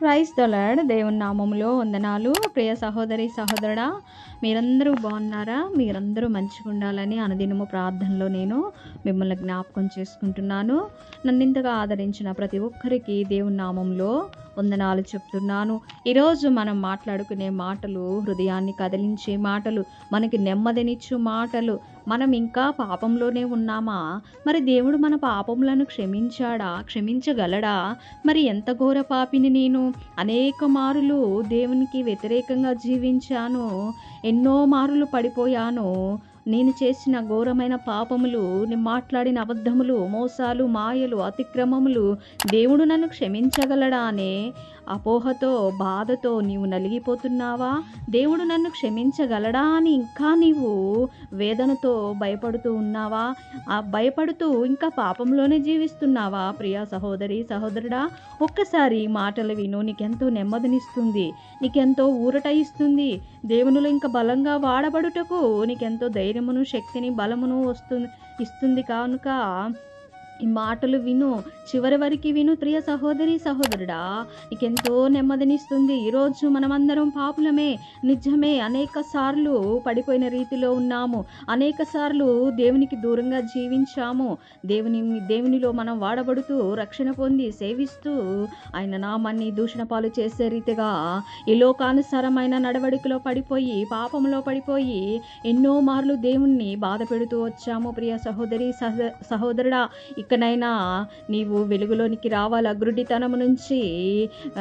Praise దొలాడ్ దేవుని నామములో వందనాలు. ప్రియ సహోదరి సహోదరుడా మీరందరూ బాగున్నారా? మీరందరూ మంచిగా ఉండాలని అనుదినము ప్రార్థనలో నేను మిమ్మల్ని జ్ఞాపకం చేసుకుంటున్నాను. నన్ను ఇంతగా ఆదరించిన ప్రతి ఒక్కరికి దేవుని నామంలో వందనాలు చెప్తున్నాను. ఈరోజు మనం మాట్లాడుకునే మాటలు హృదయాన్ని కదిలించే మాటలు మనకి నెమ్మదినిచ్చు మాటలు. మనం ఇంకా పాపంలోనే ఉన్నామా? మరి దేవుడు మన పాపములను క్షమించాడా? క్షమించగలడా? మరి ఎంత ఘోర పాపిని నేను? అనేక మారులు దేవునికి వ్యతిరేకంగా జీవించాను. ఎన్నో మారులు పడిపోయాను. నేను చేసిన ఘోరమైన పాపములు నేను మాట్లాడిన అబద్ధములు మోసాలు మాయలు అతిక్రమములు దేవుడు నన్ను క్షమించగలడా అనే అపోహతో బాధతో నీవు నలిగిపోతున్నావా? దేవుడు నన్ను క్షమించగలడా అని ఇంకా నీవు వేదనతో భయపడుతూ ఉన్నావా? ఆ భయపడుతూ ఇంకా పాపంలోనే జీవిస్తున్నావా? ప్రియా సహోదరి సహోదరుడా ఒక్కసారి మాటలు విను. నీకెంతో నెమ్మదినిస్తుంది. నీకెంతో ఊరట ఇస్తుంది. దేవునిలో ఇంకా బలంగా వాడబడుటకు నీకెంతో ధైర్యమును శక్తిని బలమును వస్తుంది ఇస్తుంది కనుక ఈ మాటలు విను. చివరి వరకు విను. ప్రియ సహోదరి సహోదరుడా నీకెంతో నెమ్మదినిస్తుంది. ఈరోజు మనమందరం పాపులమే నిజమే. అనేక సార్లు పడిపోయిన రీతిలో ఉన్నాము. అనేక సార్లు దేవునికి దూరంగా జీవించాము. దేవుని దేవునిలో మనం వాడబడుతూ రక్షణ పొంది సేవిస్తూ ఆయన నామాన్ని దూషణ పాలు చేసే రీతిగా ఈ లోకానుసారమైన నడవడికలో పడిపోయి పాపంలో పడిపోయి ఎన్నో మార్లు దేవుణ్ణి బాధ పెడుతూ వచ్చాము. ప్రియ సహోదరి సహ సహోదరుడా ఇకనైనా నీవు వెలుగులోనికి రావాలి. అగ్రుడితనము నుంచి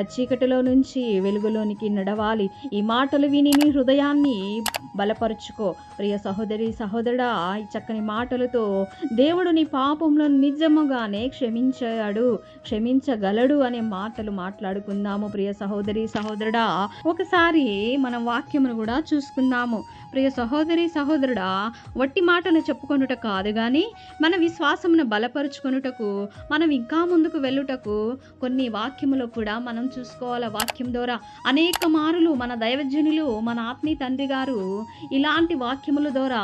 చీకటిలో నుంచి వెలుగులోనికి నడవాలి. ఈ మాటలు విని నీ హృదయాన్ని బలపరుచుకో. ప్రియ సహోదరి సహోదరుడా ఈ చక్కని మాటలతో దేవుడు నీ పాపంలో నిజముగానే క్షమించాడు క్షమించగలడు అనే మాటలు మాట్లాడుకుందాము. ప్రియ సహోదరి సహోదరుడా ఒకసారి మన వాక్యమును కూడా చూసుకుందాము. ప్రియ సహోదరి సహోదరుడా వట్టి మాటలు చెప్పుకొనుట కాదు కానీ మన విశ్వాసమును బలపరుచుకొనుటకు మనం ఇంకా ముందుకు వెళ్ళుటకు కొన్ని వాక్యములు కూడా మనం చూసుకోవాలి వాక్యం ద్వారా. అనేక మారులు మన దైవజనులు మన ఆత్మీయ తండ్రి గారు ఇలాంటి వాక్యముల ద్వారా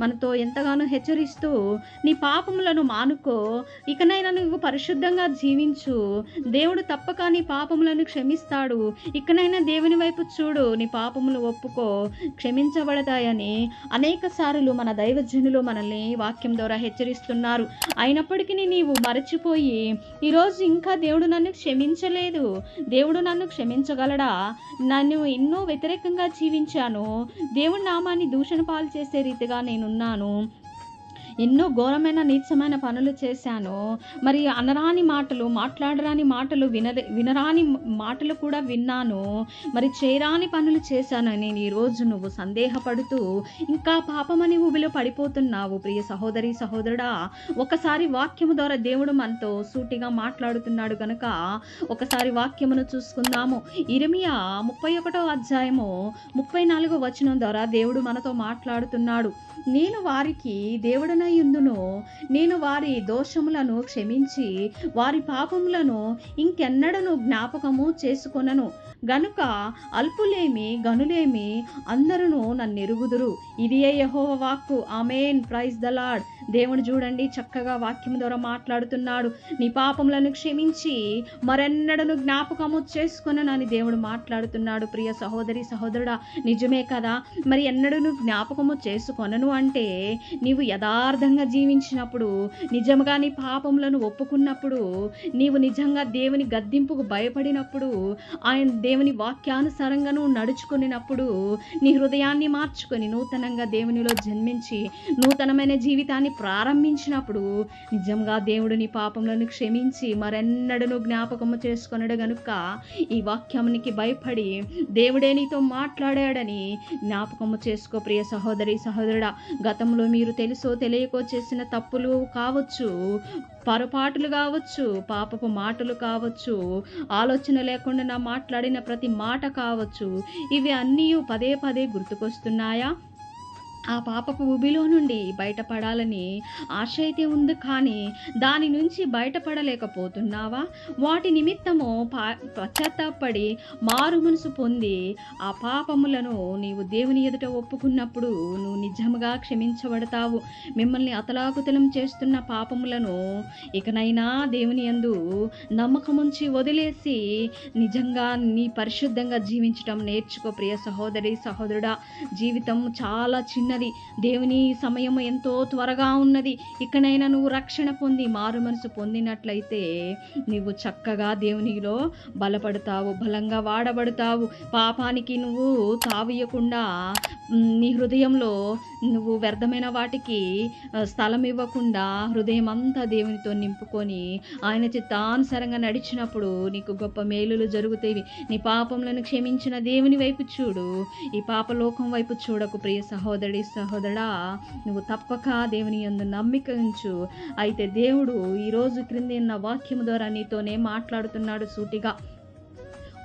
మనతో ఎంతగానో హెచ్చరిస్తూ నీ పాపములను మానుకో ఇకనైనా నువ్వు పరిశుద్ధంగా జీవించు. దేవుడు తప్పక నీ పాపములను క్షమిస్తాడు. ఇకనైనా దేవుని వైపు చూడు నీ పాపములు ఒప్పుకో క్షమించబడతాయని అనేక సార్లు మన దైవజనులు మనల్ని వాక్యం ద్వారా హెచ్చరిస్తున్నారు. అయినప్పటికీ నీవు మరచిపోయి ఈరోజు ఇంకా దేవుడు నన్ను క్షమించలేదు. దేవుడు నన్ను క్షమించగలడా? నన్ను ఎన్నో వ్యతిరేకంగా జీవించాను. దేవుడి నామాన్ని దూషణ పాలు చేసే రీతిగా నేనున్నాను. ఎన్నో ఘోరమైన నీచమైన పనులు చేశాను. మరి అనరాని మాటలు మాట్లాడరాని మాటలు విన వినరాని మాటలు కూడా విన్నాను. మరి చేయరాని పనులు చేశానని ఈరోజు నువ్వు సందేహపడుతూ ఇంకా పాపమని ఊబిలో పడిపోతున్నావు. ప్రియ సహోదరి సహోదరుడా ఒకసారి వాక్యము ద్వారా దేవుడు మనతో సూటిగా మాట్లాడుతున్నాడు కనుక ఒకసారి వాక్యమును చూసుకుందాము. ఇరమియా ముప్పై ఒకటో అధ్యాయము ముప్పై నాలుగో వచనం ద్వారా దేవుడు మనతో మాట్లాడుతున్నాడు. నేను వారికి దేవుడనై ఉందును నేను వారి దోషములను క్షమించి వారి పాపములను ఇంకెన్నడను జ్ఞాపకము చేసుకొనను. గనుక అల్పులేమి గనులేమి అందరూ నన్ను ఎరుగుదురు. ఇదియే యహోవ వాక్కు. ఆమెన్. ప్రైజ్ ద లాడ్ దేవుడు చూడండి చక్కగా వాక్యం ద్వారా మాట్లాడుతున్నాడు. నీ పాపములను క్షమించి మరెన్నడను జ్ఞాపకము చేసుకొనని దేవుడు మాట్లాడుతున్నాడు. ప్రియ సహోదరి సహోదరుడా నిజమే కదా? మరి ఎన్నడను జ్ఞాపకము చేసుకొనను అంటే నీవు యథార్థంగా జీవించినప్పుడు నిజంగా నీ పాపములను ఒప్పుకున్నప్పుడు నీవు నిజంగా దేవుని గద్దింపుకు భయపడినప్పుడు ఆయన దేవుని వాక్యానుసారంగా నువ్వు నడుచుకునినప్పుడు నీ హృదయాన్ని మార్చుకొని నూతనంగా దేవునిలో జన్మించి నూతనమైన జీవితాన్ని ప్రారంభించినప్పుడు నిజంగా దేవుడు నీ పాపములను క్షమించి మరెన్నడను జ్ఞాపకము చేసుకొనడు గనుక ఈ వాక్యానికి భయపడి దేవుడే నీతో మాట్లాడాడని జ్ఞాపకము చేసుకో ప్రియ సహోదరి సహోదరుడా. గతంలో మీరు తెలుసో తెలియకో చేసిన తప్పులు కావచ్చు పొరపాటులు కావచ్చు పాపపు మాటలు కావచ్చు ఆలోచన లేకుండా నా మాట్లాడిన ప్రతి మాట కావచ్చు ఇవి అన్నీ పదే పదే గుర్తుకొస్తున్నాయా? ఆ పాపపు ఊబిలో నుండి బయటపడాలని ఆశ అయితే ఉంది కానీ దాని నుంచి బయటపడలేకపోతున్నావా? వాటి నిమిత్తము పా పశ్చాత్తాపడి మారు మనసు పొంది ఆ పాపములను నీవు దేవుని ఎదుట ఒప్పుకున్నప్పుడు నువ్వు నిజముగా క్షమించబడతావు. మిమ్మల్ని అతలాకుతలం చేస్తున్న పాపములను ఇకనైనా దేవుని యందు నమ్మకముంచి వదిలేసి నిజంగా నీ పరిశుద్ధంగా జీవించటం నేర్చుకో ప్రియ సహోదరి సహోదరుడా. జీవితం చాలా చిన్న ఉన్నది. దేవుని సమయం ఎంతో త్వరగా ఉన్నది. ఇకనైనా నువ్వు రక్షణ పొంది మారు మనసు పొందినట్లయితే నువ్వు చక్కగా దేవునిలో బలపడతావు బలంగా వాడబడతావు. పాపానికి నువ్వు తావియకుండా నీ హృదయంలో నువ్వు వ్యర్థమైన వాటికి స్థలం ఇవ్వకుండా హృదయం అంతా దేవునితో నింపుకొని ఆయన చిత్తానుసారంగా నడిచినప్పుడు నీకు గొప్ప మేలులు జరుగుతాయి. నీ పాపములను క్షమించిన దేవుని వైపు చూడు. ఈ పాపలోకం వైపు చూడకు ప్రియ సహోదరి సహోదరా నువ్వు తప్పక దేవుని యందు నమ్మిక ఉంచు. అయితే దేవుడు ఈరోజు క్రింది ఉన్న వాక్యం ద్వారా నీతోనే మాట్లాడుతున్నాడు సూటిగా.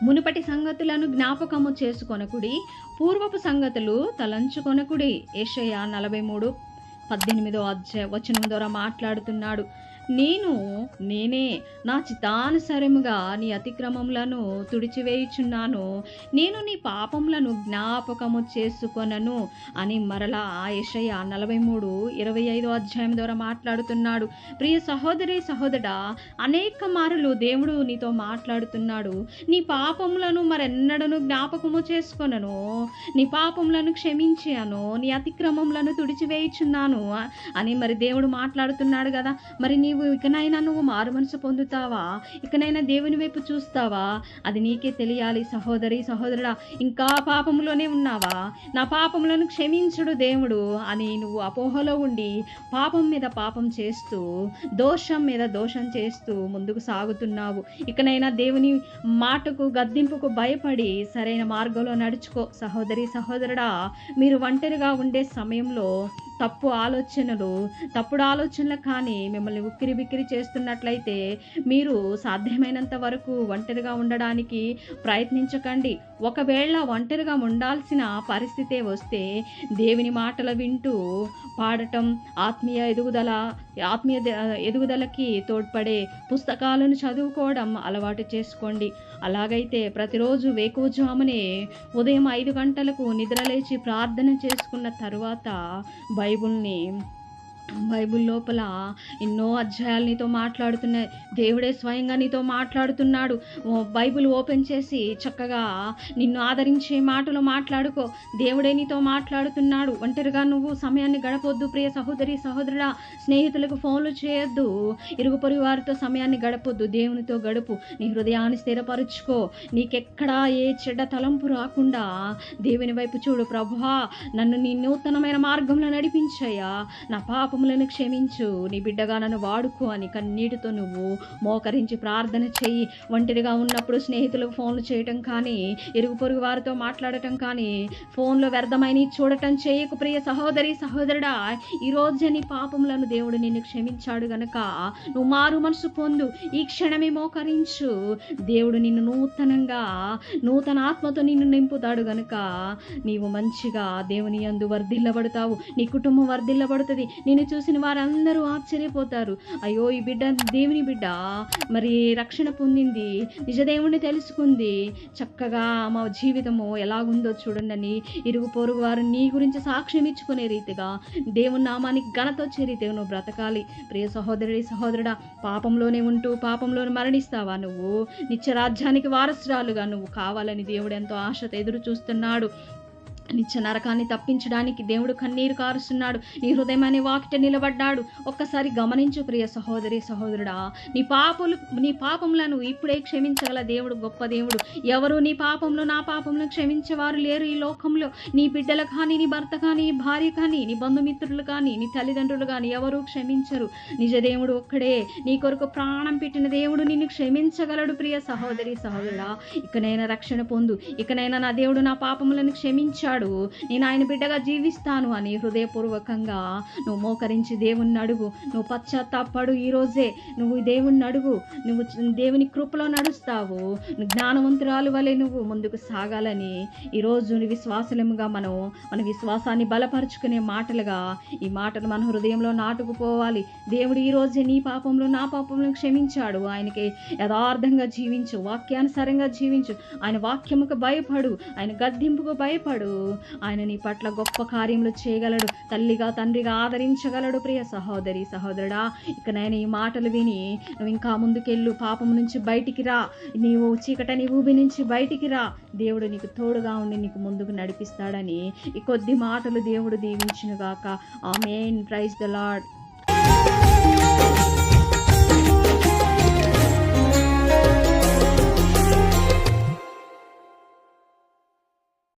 మునుపటి సంగతులను జ్ఞాపకము చేసుకొనకుడి పూర్వపు సంగతులు తలంచుకొనకుడి. ఏషయ నలభై మూడు పద్దెనిమిదో అధ్యాయ వచనం ద్వారా మాట్లాడుతున్నాడు. నేను నేనే నా చిత్తానుసరముగా నీ అతిక్రమములను తుడిచివేయుచున్నాను. నేను నీ పాపములను జ్ఞాపకము చేసుకొనను అని మరలా యషయ నలభై మూడు ఇరవై ఐదో అధ్యాయం ద్వారా మాట్లాడుతున్నాడు. ప్రియ సహోదరి సహోదరా అనేక మారులు దేవుడు నీతో మాట్లాడుతున్నాడు. నీ పాపములను మరెన్నడను జ్ఞాపకము చేసుకొనను. నీ పాపములను క్షమించాను నీ అతిక్రమములను తుడిచివేయుచున్నాను అని మరి దేవుడు మాట్లాడుతున్నాడు కదా. మరి నీ నీవు ఇకనైనా నువ్వు మారు మనసు పొందుతావా? ఇకనైనా దేవుని వైపు చూస్తావా? అది నీకే తెలియాలి సహోదరి సహోదరుడా. ఇంకా పాపంలోనే ఉన్నావా? నా పాపములను క్షమించుడు దేవుడు అని నువ్వు అపోహలో ఉండి పాపం మీద పాపం చేస్తూ దోషం మీద దోషం చేస్తూ ముందుకు సాగుతున్నావు. ఇకనైనా దేవుని మాటకు గద్దింపుకు భయపడి సరైన మార్గంలో నడుచుకో. సహోదరి సహోదరుడా మీరు ఒంటరిగా ఉండే సమయంలో తప్పు ఆలోచనలు తప్పుడు ఆలోచనలు కానీ మిమ్మల్ని ఉక్కిరి బిక్కిరి చేస్తున్నట్లయితే మీరు సాధ్యమైనంత వరకు ఒంటరిగా ఉండడానికి ప్రయత్నించకండి. ఒకవేళ ఒంటరిగా ఉండాల్సిన పరిస్థితే వస్తే దేవుని మాటలు వింటూ పాడటం ఆత్మీయ ఎదుగుదల ఆత్మీయ ఎదుగుదలకి తోడ్పడే పుస్తకాలను చదువుకోవడం అలవాటు చేసుకోండి. అలాగైతే ప్రతిరోజు వేకువజామునే ఉదయం ఐదు గంటలకు నిద్రలేచి ప్రార్థన చేసుకున్న తరువాత Bible name. బైబిల్ లోపల ఎన్నో అధ్యాయాలు నీతో మాట్లాడుతున్నాయి. దేవుడే స్వయంగా నీతో మాట్లాడుతున్నాడు. బైబుల్ బైబిల్ ఓపెన్ చేసి చక్కగా నిన్ను ఆదరించే మాటలు మాట్లాడుకో. దేవుడే నీతో మాట్లాడుతున్నాడు. ఒంటరిగా నువ్వు సమయాన్ని గడపొద్దు ప్రియ సహోదరి సహోదరుడా. స్నేహితులకు ఫోన్లు చేయొద్దు. ఇరుగు పొరుగు వారితో సమయాన్ని గడపొద్దు. దేవునితో గడుపు. నీ హృదయాన్ని స్థిరపరుచుకో. నీకెక్కడా ఏ చెడ్డ తలంపు రాకుండా దేవుని వైపు చూడు ప్రభా. నన్ను నీ నూతనమైన మార్గంలో నడిపించయ్యా. నా పాపములను క్షమించు. నీ బిడ్డగా నన్ను వాడుకో అని కన్నీటితో నువ్వు మోకరించి ప్రార్థన చెయ్యి ఒంటరిగా ఉన్నప్పుడు స్నేహితులకు ఫోన్లు చేయటం కానీ ఇరుగు పొరుగు వారితో మాట్లాడటం కానీ ఫోన్లో వ్యర్థమైన చూడటం చేయకు. ప్రియ సహోదరి సహోదరుడా ఈ రోజు నీ పాపములను దేవుడు నిన్ను క్షమించాడు గనక. నువ్వు మారు మనసు పొందు. ఈ క్షణమే మోకరించు. దేవుడు నిన్ను నూతనంగా నూతన ఆత్మతో నిన్ను నింపుతాడు గనుక. నీవు మంచిగా దేవుని యందు వర్ధిల్లబడతావు. నీ కుటుంబం వర్ధిల్లబడుతుంది. నేను చూసిన వారందరూ ఆశ్చర్యపోతారు. అయ్యో ఈ బిడ్డ దేవుని బిడ్డ. మరి రక్షణ పొందింది. నిజదేవుణ్ణి తెలుసుకుంది. చక్కగా మా జీవితము ఎలాగుందో చూడండి అని ఇరుగు పొరుగు వారు నీ గురించి సాక్ష్యం ఇచ్చుకునే రీతిగా దేవుని నామానికి ఘనత వచ్చే రీతిగా నువ్వు బ్రతకాలి. ప్రియ సహోదరుడి సహోదరుడా పాపంలోనే ఉంటూ పాపంలోనే మరణిస్తావా నువ్వు? నిత్య రాజ్యానికి వారసురాలుగా నువ్వు కావాలని దేవుడు ఎంతో ఆశతో ఎదురు చూస్తున్నాడు. నిత్య నరకాన్ని తప్పించడానికి దేవుడు కన్నీరు కారుస్తున్నాడు. నీ హృదయం అనే వాకిట నిలబడ్డాడు. ఒక్కసారి గమనించు ప్రియ సహోదరి సహోదరుడా. నీ పాపలు నీ పాపములను ఇప్పుడే క్షమించగల దేవుడు గొప్ప దేవుడు. ఎవరు నీ పాపంలో నా పాపంలో క్షమించేవారు లేరు ఈ లోకంలో. నీ బిడ్డలు కానీ నీ భర్త కానీ నీ భార్య కానీ నీ బంధుమిత్రులు కానీ నీ తల్లిదండ్రులు కానీ ఎవరు క్షమించరు. నిజ దేవుడు ఒక్కడే. నీ కొరకు ప్రాణం పెట్టిన దేవుడు నిన్ను క్షమించగలడు ప్రియ సహోదరి సహోదరుడా. ఇకనైనా రక్షణ పొందు. ఇకనైనా నా దేవుడు నా పాపములను క్షమించాడు. చేస్తాడు నేను ఆయన బిడ్డగా జీవిస్తాను అని హృదయపూర్వకంగా నువ్వు మోకరించి దేవుణ్ణి అడుగు నువ్వు పశ్చాత్తాపడు ఈరోజే నువ్వు దేవుణ్ణి అడుగు నువ్వు దేవుని కృపలో నడుస్తావు. జ్ఞానవంతురాలు వలె నువ్వు ముందుకు సాగాలని ఈరోజు విశ్వాసలముగా మనం మన విశ్వాసాన్ని బలపరుచుకునే మాటలుగా ఈ మాటలు మన హృదయంలో నాటుకుపోవాలి. దేవుడు ఈ రోజే నీ పాపంలో నా పాపంలో క్షమించాడు. ఆయనకి యథార్థంగా జీవించు వాక్యానుసారంగా జీవించు. ఆయన వాక్యముకు భయపడు ఆయన గద్దింపుకు భయపడు. ఆయన నీ పట్ల గొప్ప కార్యములు చేయగలడు. తల్లిగా తండ్రిగా ఆదరించగలడు ప్రియ సహోదరి సహోదరుడా. ఇక నేను ఈ మాటలు విని నువ్వు ఇంకా ముందుకెళ్ళు పాపం నుంచి బయటికి రా. నీవు చీకటని ఊబి నుంచి బయటికి రా. దేవుడు నీకు తోడుగా ఉండి నీకు ముందుకు నడిపిస్తాడని ఈ కొద్ది మాటలు దేవుడు దీవించునుగాక. ఆమెన్. Praise the lord